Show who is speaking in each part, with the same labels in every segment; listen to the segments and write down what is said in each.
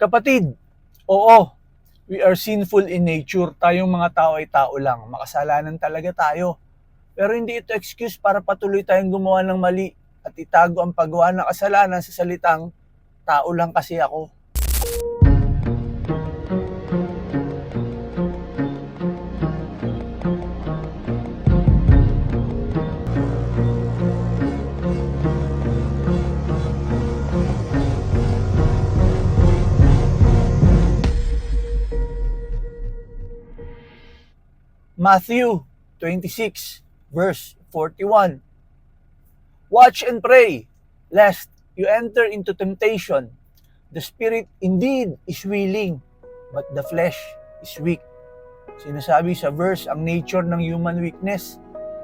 Speaker 1: Kapatid, oo, we are sinful in nature. Tayong mga tao ay tao lang. Makasalanan talaga tayo. Pero hindi ito excuse para patuloy tayong gumawa ng mali at itago ang paggawa ng kasalanan sa salitang tao lang kasi ako. Matthew 26, verse 41. Watch and pray, lest you enter into temptation. The spirit indeed is willing, but the flesh is weak. Sinasabi sa verse ang nature ng human weakness.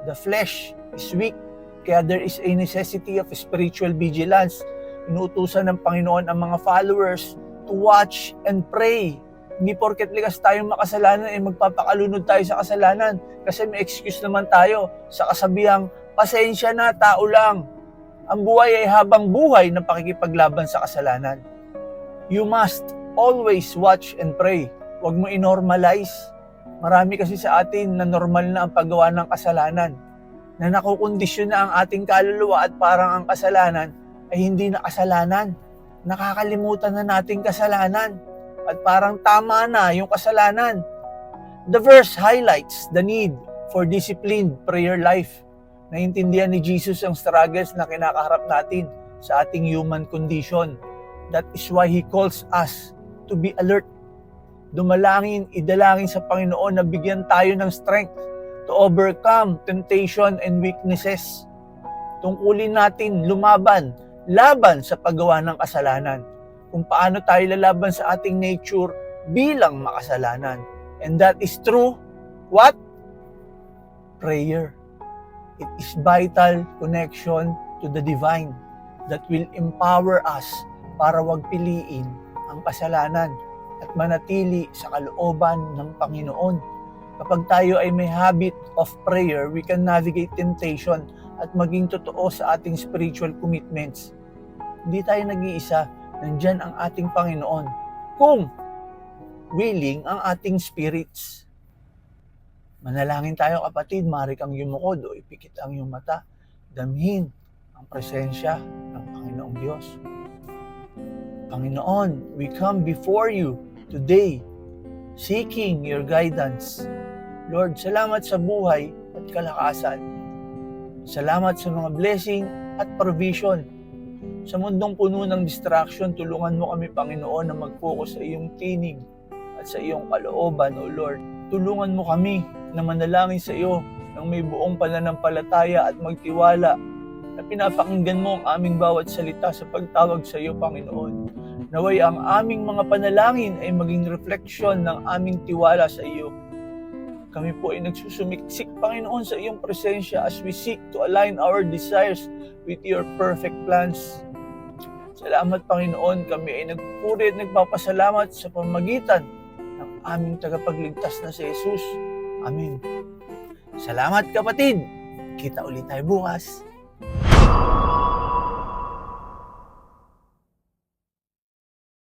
Speaker 1: The flesh is weak, kaya there is a necessity of spiritual vigilance. Inuutusan ng Panginoon ang mga followers to watch and pray hindi porket likas tayong makasalanan ay magpapakalunod tayo sa kasalanan kasi may excuse naman tayo sa kasabihang pasensya na, tao lang. Ang buhay ay habang buhay na pakikipaglaban sa kasalanan. You must always watch and pray. Huwag mo inormalize. Marami kasi sa atin na normal na ang paggawa ng kasalanan. Na nakukondisyon na ang ating kaluluwa at parang ang kasalanan ay hindi na kasalanan. Nakakalimutan na nating kasalanan at parang tama na yung kasalanan. The verse highlights the need for disciplined prayer life. Naintindihan ni Jesus ang struggles na kinakaharap natin sa ating human condition. That is why He calls us to be alert. Dumalangin, idalangin sa Panginoon na bigyan tayo ng strength to overcome temptation and weaknesses. Tungkulin natin lumaban, laban sa paggawa ng kasalanan kung paano tayo lalaban sa ating nature bilang makasalanan. And that is true, what? Prayer. It is vital connection to the divine that will empower us para wag piliin ang kasalanan at manatili sa kalooban ng Panginoon. Kapag tayo ay may habit of prayer, we can navigate temptation at maging totoo sa ating spiritual commitments. Hindi tayo nag-iisa, nandyan ang ating Panginoon. Kung willing ang ating spirits. Manalangin tayo kapatid, mari kang yumukod o ipikit ang iyong mata. Damhin ang presensya ng Panginoong Diyos. Panginoon, we come before you today seeking your guidance. Lord, salamat sa buhay at kalakasan. Salamat sa mga blessing at provision sa mundong puno ng distraction, tulungan mo kami, Panginoon, na mag-focus sa iyong tinig at sa iyong kalooban, O Lord. Tulungan mo kami na manalangin sa iyo ng may buong pananampalataya at magtiwala na pinapakinggan mo ang aming bawat salita sa pagtawag sa iyo, Panginoon. Naway ang aming mga panalangin ay maging refleksyon ng aming tiwala sa iyo. Kami po ay nagsusumiksik, Panginoon, sa iyong presensya as we seek to align our desires with your perfect plans. Salamat Panginoon, kami ay nagpuri at nagpapasalamat sa pamagitan ng aming tagapagligtas na si Jesus. Amen. Salamat kapatid. Kita ulit tayo bukas.